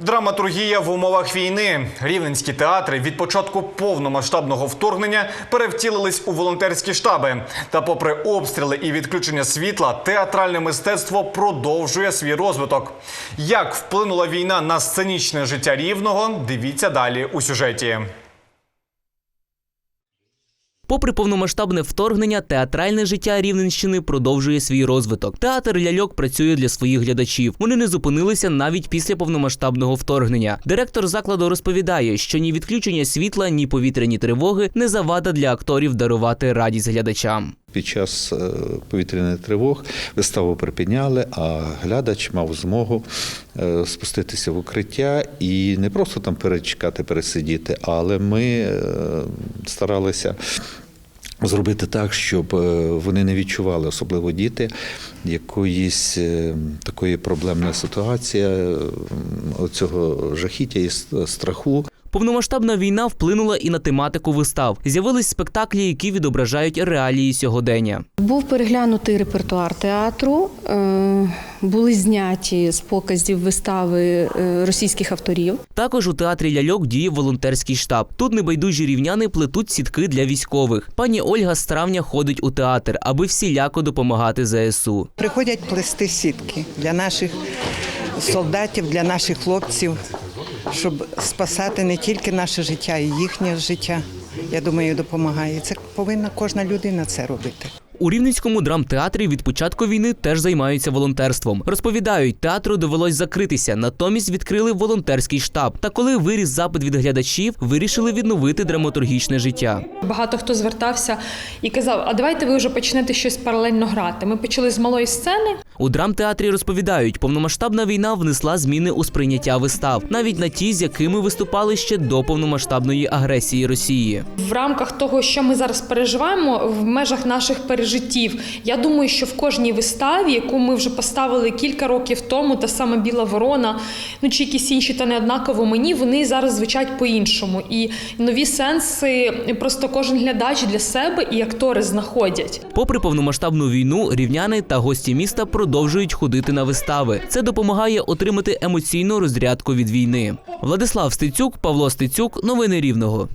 Драматургія в умовах війни. Рівненські театри від початку повномасштабного вторгнення перевтілились у волонтерські штаби. Та, попри обстріли і відключення світла, театральне мистецтво продовжує свій розвиток. Як вплинула війна на сценічне життя рівного? Дивіться далі у сюжеті. Попри повномасштабне вторгнення, театральне життя Рівненщини продовжує свій розвиток. Театр ляльок працює для своїх глядачів. Вони не зупинилися навіть після повномасштабного вторгнення. Директор закладу розповідає, що ні відключення світла, ні повітряні тривоги не завада для акторів дарувати радість глядачам. Під час е, повітряних тривог виставу припиняли, а глядач мав змогу е, спуститися в укриття і не просто там перечекати, пересидіти, але ми е, старалися. Зробити так, щоб вони не відчували, особливо діти, якоїсь такої проблемної ситуації, оцього жахіття і страху. Повномасштабна війна вплинула і на тематику вистав. З'явились спектаклі, які відображають реалії сьогодення. Був переглянутий репертуар театру, е, були зняті з показів вистави е, російських авторів. Також у театрі ляльок діє волонтерський штаб. Тут небайдужі рівняни плетуть сітки для військових. Пані Ольга з травня ходить у театр, аби всіляко допомагати ЗСУ. Приходять плести сітки для наших солдатів, для наших хлопців, щоб спасати не тільки наше життя, і їхнє життя. Я думаю, допомагає. Це повинна кожна людина це робити. У Рівненському драмтеатрі від початку війни теж займаються волонтерством. Розповідають, театру довелось закритися, натомість відкрили волонтерський штаб. Та коли виріс запит від глядачів, вирішили відновити драматургічне життя. Багато хто звертався і казав: а давайте ви вже почнете щось паралельно грати. Ми почали з малої сцени. У драмтеатрі розповідають, повномасштабна війна внесла зміни у сприйняття вистав, навіть на ті, з якими виступали ще до повномасштабної агресії Росії. В рамках того, що ми зараз переживаємо, в межах наших пережиттів. Я думаю, що в кожній виставі, яку ми вже поставили кілька років тому, та саме Біла Ворона, ну чи якісь інші та неоднаково мені, вони зараз звучать по-іншому. І нові сенси просто кожен глядач для себе і актори знаходять. Попри повномасштабну війну, рівняни та гості міста продовжують ходити на вистави. Це допомагає отримати емоційну розрядку від війни. Владислав Стецюк, Павло Стецюк, новини Рівного.